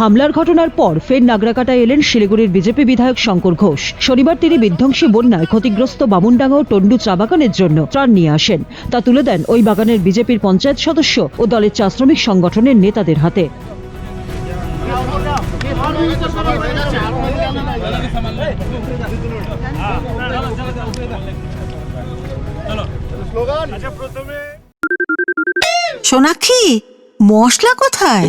হামলার ঘটনার পর ফের নাগরাকাটায় এলেন শিলিগুড়ির বিজেপি বিধায়ক শঙ্কর ঘোষ। শনিবার তিনি বিধ্বংসী বন্যায় ক্ষতিগ্রস্ত বামুনডাঙ্গা ও টন্ডু চা বাগানের জন্য ত্রাণ নিয়ে আসেন। তা তুলে দেন ওই বাগানের বিজেপির পঞ্চায়েত সদস্য ও দলের চা শ্রমিক সংগঠনের নেতাদের হাতে। সোনাক্ষী মশলা কোথায়?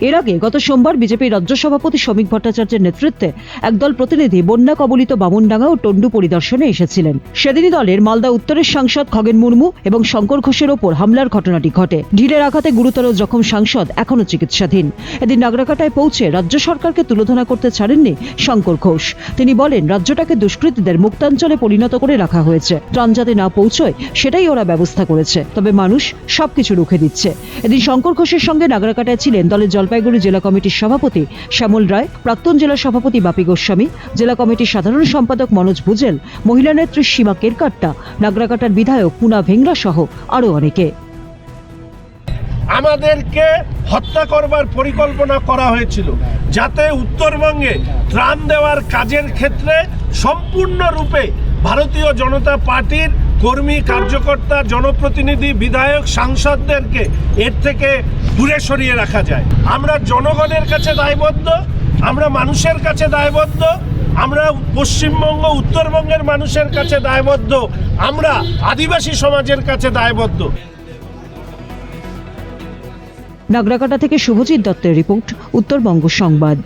এর আগে গত সোমবার বিজেপির রাজ্য সভাপতি শ্রমিক ভট্টাচার্যের নেতৃত্বে একদল প্রতিনিধি বন্যা কবলিত বামুনডাঙ্গা ও টন্ডু পরিদর্শনে এসেছিলেন। সেদিনই দলের মালদা উত্তরের সাংসদ খগেন মুর্মু এবং শঙ্কর ঘোষের ওপর হামলার ঘটনাটি ঘটে। ঢিলের আঘাতে গুরুতর জখম সাংসদ এখনও চিকিৎসাধীন। এদিন নাগরাকাটায় পৌঁছে রাজ্য সরকারকে তুলোধনা করতে ছাড়েননি শঙ্কর ঘোষ। তিনি বলেন, রাজ্যটাকে দুষ্কৃতীদের মুক্তাঞ্চলে পরিণত করে রাখা হয়েছে। ত্রাণ যাতে না পৌঁছয়, সেটাই ওরা ব্যবস্থা করেছে। তবে মানুষ সবকিছু রুখে দিচ্ছে। এদিন শঙ্কর ঘোষের সঙ্গে নাগরাকাটায় ছিলেন দলের জলপাইগুড়ি জেলা কমিটির সভাপতি শ্যামল রায়, প্রাক্তন জেলা সভাপতি বাপি গোস্বামী, জেলা কমিটির সাধারণ সম্পাদক মনোজ ভুজেল, মহিলা নেত্রী সীমা কেরকাট্টা, নাগরাকাটার বিধায়ক পুনা ভেংরা সহ আরও অনেকে। আমাদেরকে হত্যা করবার পরিকল্পনা করা হয়েছিল, যাতে উত্তরবঙ্গে ত্রাণ দেওয়ার কাজের ক্ষেত্রে সম্পূর্ণরূপে ভারতীয় জনতা পার্টির কর্মী, কার্যকর্তা, জনপ্রতিনিধি, বিধায়ক, সাংসদদেরকে এর থেকে দূরে সরিয়ে রাখা যায়। আমরা জনগণের কাছে দায়বদ্ধ, আমরা মানুষের কাছে দায়বদ্ধ, আমরা পশ্চিমবঙ্গ, উত্তরবঙ্গের মানুষের কাছে দায়বদ্ধ, আমরা আদিবাসী সমাজের কাছে দায়বদ্ধ। নাগরাকাটা থেকে শুভজিৎ দত্তের রিপোর্ট, উত্তরবঙ্গ সংবাদ।